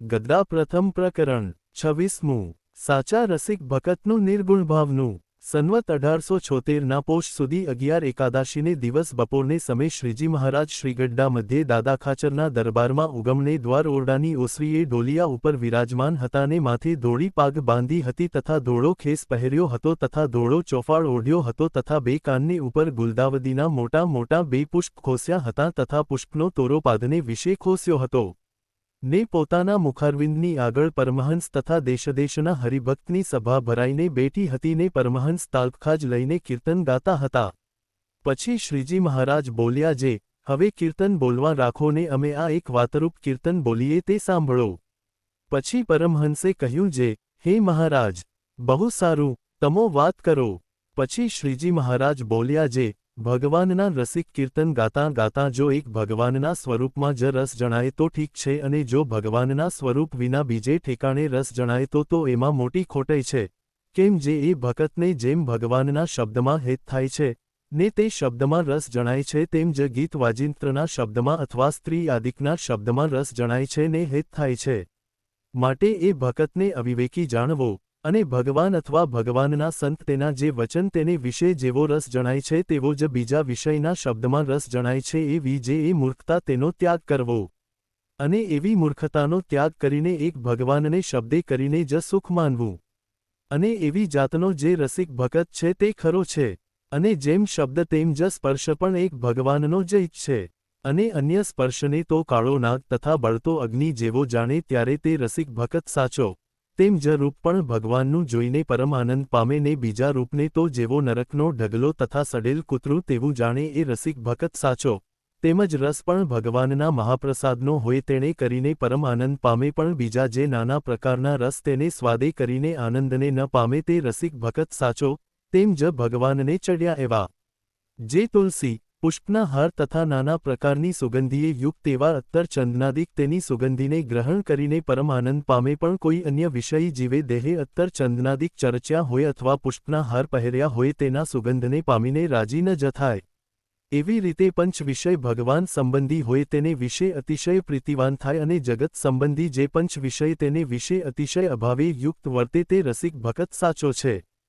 ગદ્દા પ્રથમ પ્રકરણ, છવ્વીસમું. સાચા રસિક ભકતનું નિર્ગુણ ભાવનું. સન્વત અઢારસો છોતેરના પોષ સુધી અગિયાર એકાદશીને દિવસ બપોરને સમય શ્રીજી મહારાજ શ્રીગઢડા મધ્યે દાદા ખાચરના દરબારમાં ઉગમને દ્વાર ઓરડાની ઓસરીએ ડોલિયા ઉપર વિરાજમાન હતા ને માથે ધોળી પાગ બાંધી હતી તથા ધોળો ખેસ પહેર્યો હતો તથા ધોળો ચોફાળ ઓઢ્યો હતો તથા બે કાનને ઉપર ગુલદાવદીના મોટા મોટા બે પુષ્પ ખોસ્યા હતા તથા પુષ્પનો તોરો પાદને વિશે ખોસ્યો હતો. ને પોતાના મુખારવિંદની આગળ પરમહંસ તથા દેશદેશના હરિભક્તની સભા ભરાઈને બેઠી હતી ને પરમહંસ તાલખાજ લઈને કીર્તન ગાતા હતા. પછી શ્રીજી મહારાજ બોલ્યા, જે, હવે કીર્તન બોલવા રાખો ને અમે આ એક વાતરૂપ કીર્તન બોલીએ તે સાંભળો. પછી પરમહંસે કહ્યું, જે, હે મહારાજ, બહુ સારું, તમો વાત કરો. પછી શ્રીજી મહારાજ બોલ્યા, જે ભગવાનના રસિક કીર્તન ગાતા ગાતા જો એક ભગવાનના સ્વરૂપમાં જ રસ જણાય તો ઠીક છે અને જો ભગવાનના સ્વરૂપ વિના બીજે ઠેકાણે રસ જણાય તો તો એમાં મોટી ખોટઈ છે. કેમ જે એ ભકતને જેમ ભગવાનના શબ્દમાં હેત થાય છે, ને તે શબ્દમાં રસ જણાય છે તેમ જ ગીત વાજિંત્રના શબ્દમાં અથવા સ્ત્રી આદિકના શબ્દમાં રસ જણાય છે ને હેત થાય છે. માટે એ ભકતને અવિવેકી જાણવો. અને ભગવાન અથવા ભગવાનના સંત તેના જે વચન તેને વિશે જેવો રસ જણાય છે તેવો જ બીજા વિષયના શબ્દમાં રસ જણાય છે એવી જે એ મૂર્ખતા તેનો ત્યાગ કરવો. અને એવી મૂર્ખતાનો ત્યાગ કરીને એક ભગવાનને શબ્દે કરીને જ સુખ માનવું. અને એવી જાતનો જે રસિક ભગત છે તે ખરો છે. અને જેમ શબ્દ તેમ જ સ્પર્શ પણ એક ભગવાનનો જ છે. અને અન્ય સ્પર્શને તો કાળો નાગ તથા બળતો અગ્નિ જેવો જાણે ત્યારે તે રસિક ભગત સાચો તેમ જ રૂપ પણ ભગવાનનું જોઈને પરમ આનંદ પામે ને બીજા રૂપને તો જેવો નરકનો ઢગલો તથા સડેલ કૂતરું તેવું જાણે એ રસિક ભકત સાચો. તેમજ રસ પણ ભગવાનના મહાપ્રસાદનો હોય તેણે કરીને પરમ આનંદ પામે પણ બીજા જે નાના પ્રકારના રસ તેને સ્વાદે કરીને આનંદને ન પામે તે રસિક ભકત સાચો, તેમ જ ભગવાનને ચડ્યા એવા. જે તુલસી પુષ્પના હાર તથા નાના પ્રકારની સુગંધીએ યુક્ત એવા અત્તર ચંદનાદિક તેની સુગંધીને ગ્રહણ કરીને પરમ આનંદ પામે પણ કોઈ અન્ય વિષયી જીવે દેહે અત્તર ચંદનાદિક ચર્ચ્યા હોય અથવા પુષ્પના હાર પહેર્યા હોય તેના સુગંધને પામીને રાજી ન જ થાય એવી રીતે પંચ વિષય ભગવાન સંબંધી હોય તેને વિશે અતિશય પ્રીતિવાન થાય અને જગત સંબંધી જે પંચ વિષય તેને વિશે અતિશય અભાવે યુક્ત વર્તે તે રસિક ભગત સાચો છે.